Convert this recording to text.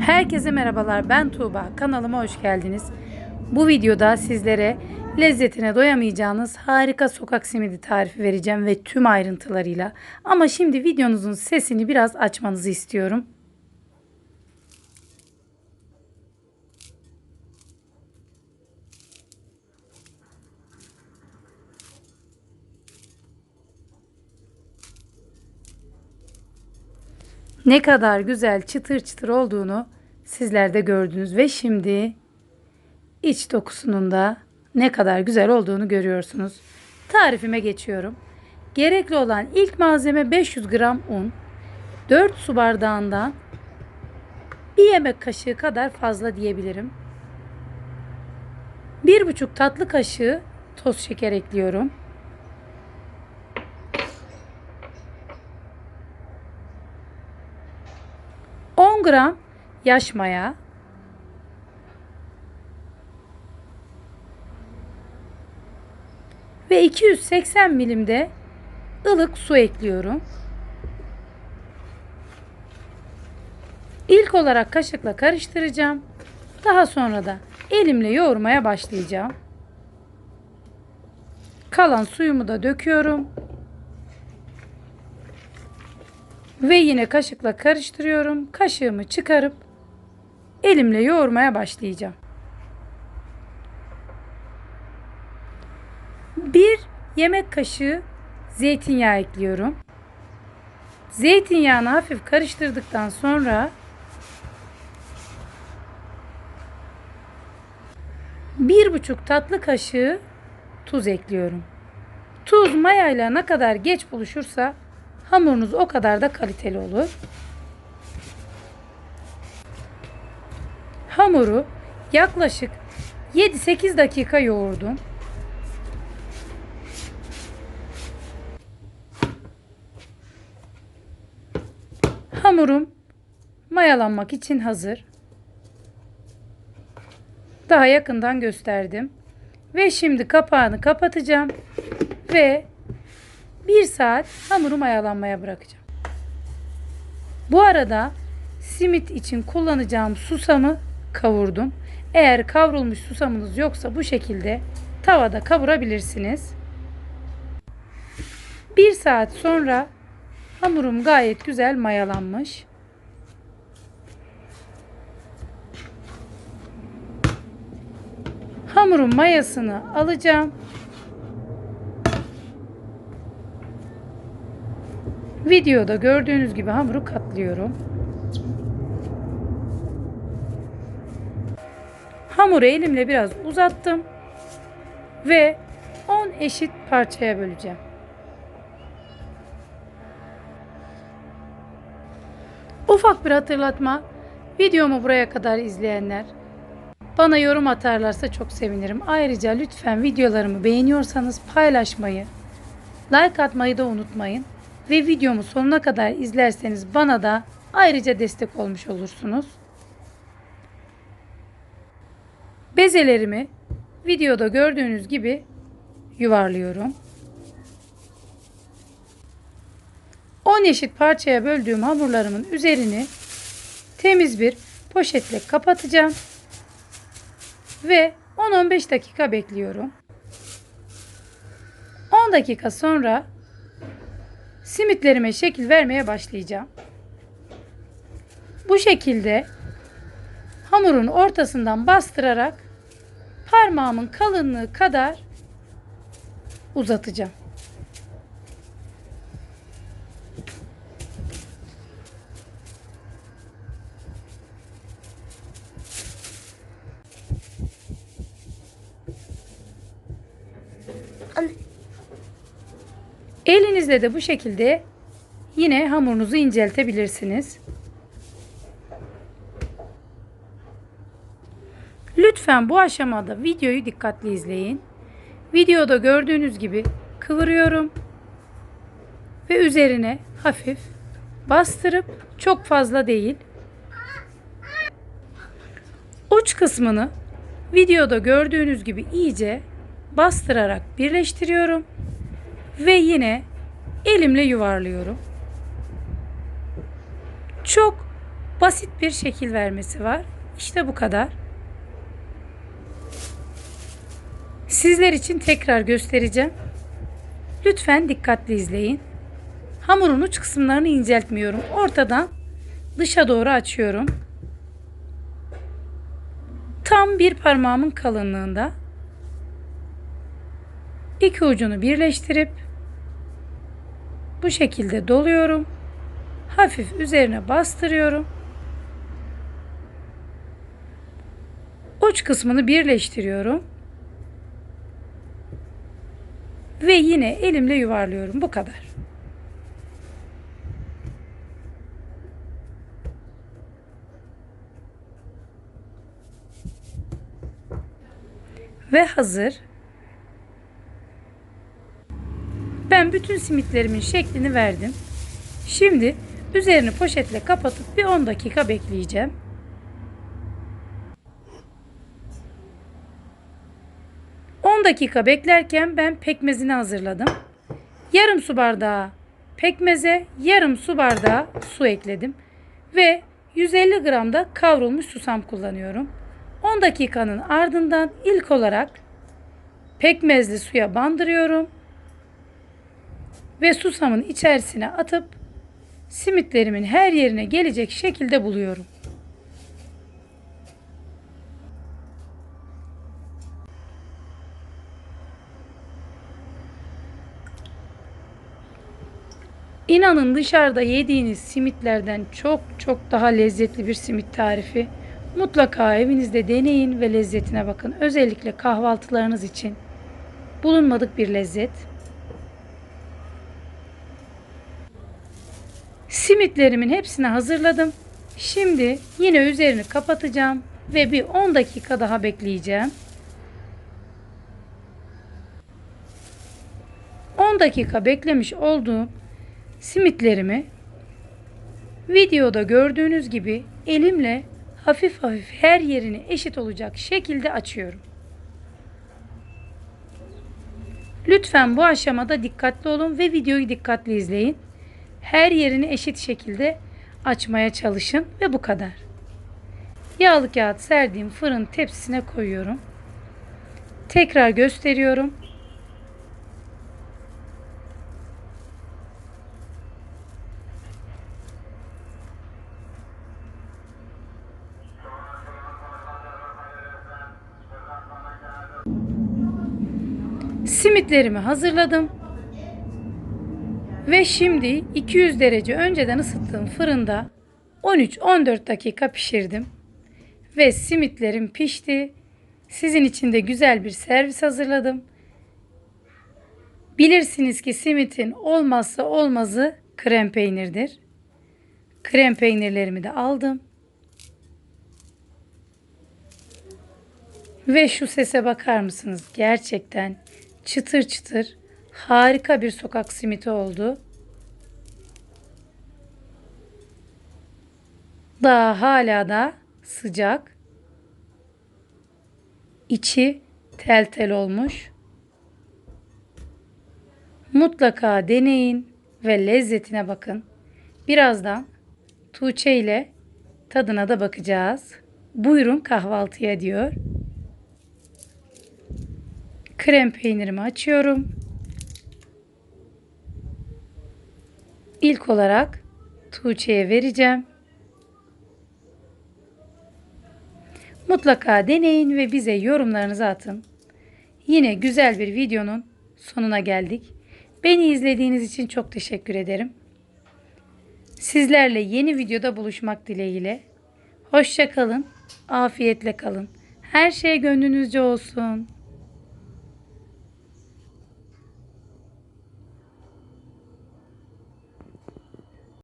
Herkese merhabalar ben Tuğba kanalıma hoş geldiniz. Bu videoda sizlere lezzetine doyamayacağınız harika sokak simidi tarifi vereceğim ve tüm ayrıntılarıyla. Ama şimdi videonuzun sesini biraz açmanızı istiyorum. Ne kadar güzel çıtır çıtır olduğunu sizler de gördünüz ve şimdi iç dokusunun da ne kadar güzel olduğunu görüyorsunuz. Tarifime geçiyorum. Gerekli olan ilk malzeme 500 gram un, 4 su bardağından bir yemek kaşığı kadar fazla diyebilirim. 1,5 tatlı kaşığı toz şeker ekliyorum. 10 gram yaş maya, ve 280 milimde ılık su ekliyorum. İlk olarak kaşıkla karıştıracağım. Daha sonra da elimle yoğurmaya başlayacağım. Kalan suyumu da döküyorum. Ve yine kaşıkla karıştırıyorum. Kaşığımı çıkarıp elimle yoğurmaya başlayacağım. Bir yemek kaşığı zeytinyağı ekliyorum. Zeytinyağını hafif karıştırdıktan sonra bir buçuk tatlı kaşığı tuz ekliyorum. Tuz mayayla ne kadar geç buluşursa hamurunuz o kadar da kaliteli olur. Hamuru yaklaşık 7-8 dakika yoğurdum. Hamurum mayalanmak için hazır. Daha yakından gösterdim. Ve şimdi kapağını kapatacağım ve 1 saat hamuru mayalanmaya bırakacağım. Bu arada simit için kullanacağım susamı kavurdum. Eğer kavrulmuş susamınız yoksa bu şekilde tavada kavurabilirsiniz. 1 saat sonra hamurum gayet güzel mayalanmış. Hamurun mayasını alacağım. Videoda gördüğünüz gibi hamuru katlıyorum. Hamuru elimle biraz uzattım ve 10 eşit parçaya böleceğim. Ufak bir hatırlatma. Videomu buraya kadar izleyenler bana yorum atarlarsa çok sevinirim. Ayrıca lütfen videolarımı beğeniyorsanız paylaşmayı, like atmayı da unutmayın. Ve videomu sonuna kadar izlerseniz bana da ayrıca destek olmuş olursunuz. Bezelerimi videoda gördüğünüz gibi yuvarlıyorum. 10 eşit parçaya böldüğüm hamurlarımın üzerini temiz bir poşetle kapatacağım ve 10-15 dakika bekliyorum. 10 dakika sonra simitlerime şekil vermeye başlayacağım. Bu şekilde hamurun ortasından bastırarak parmağımın kalınlığı kadar uzatacağım. Elinizle de bu şekilde yine hamurunuzu inceltebilirsiniz. Lütfen bu aşamada videoyu dikkatli izleyin. Videoda gördüğünüz gibi kıvırıyorum ve üzerine hafif bastırıp çok fazla değil uç kısmını videoda gördüğünüz gibi iyice bastırarak birleştiriyorum ve yine elimle yuvarlıyorum. Çok basit bir şekil vermesi var. İşte bu kadar. Sizler için tekrar göstereceğim. Lütfen dikkatli izleyin. Hamurun uç kısımlarını inceltmiyorum. Ortadan dışa doğru açıyorum. Tam bir parmağımın kalınlığında. İki ucunu birleştirip bu şekilde doluyorum. Hafif üzerine bastırıyorum. Uç kısmını birleştiriyorum. Ve yine elimle yuvarlıyorum. Bu kadar. Ve hazır. Bütün simitlerimin şeklini verdim. Şimdi üzerini poşetle kapatıp bir 10 dakika bekleyeceğim. ...10 dakika beklerken ben pekmezini hazırladım. Yarım su bardağı pekmeze yarım su bardağı su ekledim. Ve 150 gram da kavrulmuş susam kullanıyorum. 10 dakikanın ardından ilk olarak pekmezli suya bandırıyorum ve susamın içerisine atıp simitlerimin her yerine gelecek şekilde buluyorum. İnanın dışarıda yediğiniz simitlerden çok çok daha lezzetli bir simit tarifi. Mutlaka evinizde deneyin ve lezzetine bakın. Özellikle kahvaltılarınız için bulunmadık bir lezzet. Simitlerimin hepsini hazırladım. Şimdi yine üzerini kapatacağım ve bir 10 dakika daha bekleyeceğim. 10 dakika beklemiş olduğum simitlerimi videoda gördüğünüz gibi elimle hafif hafif her yerini eşit olacak şekilde açıyorum. Lütfen bu aşamada dikkatli olun ve videoyu dikkatli izleyin. Her yerini eşit şekilde açmaya çalışın ve bu kadar. Yağlı kağıt serdiğim fırın tepsisine koyuyorum. Tekrar gösteriyorum. Simitlerimi hazırladım. Ve şimdi 200 derece önceden ısıttığım fırında 13-14 dakika pişirdim. Ve simitlerim pişti. Sizin için de güzel bir servis hazırladım. Bilirsiniz ki simitin olmazsa olmazı krem peynirdir. Krem peynirlerimi de aldım. Ve şu sese bakar mısınız? Gerçekten çıtır çıtır harika bir sokak simiti oldu. Daha hala da sıcak. İçi tel tel olmuş. Mutlaka deneyin ve lezzetine bakın. Birazdan Tuğçe ile tadına da bakacağız. Buyurun kahvaltıya diyor. Krem peynirimi açıyorum. İlk olarak Tuğçe'ye vereceğim. Mutlaka deneyin ve bize yorumlarınızı atın. Yine güzel bir videonun sonuna geldik. Beni izlediğiniz için çok teşekkür ederim. Sizlerle yeni videoda buluşmak dileğiyle. Hoşça kalın, afiyetle kalın. Her şey gönlünüzce olsun.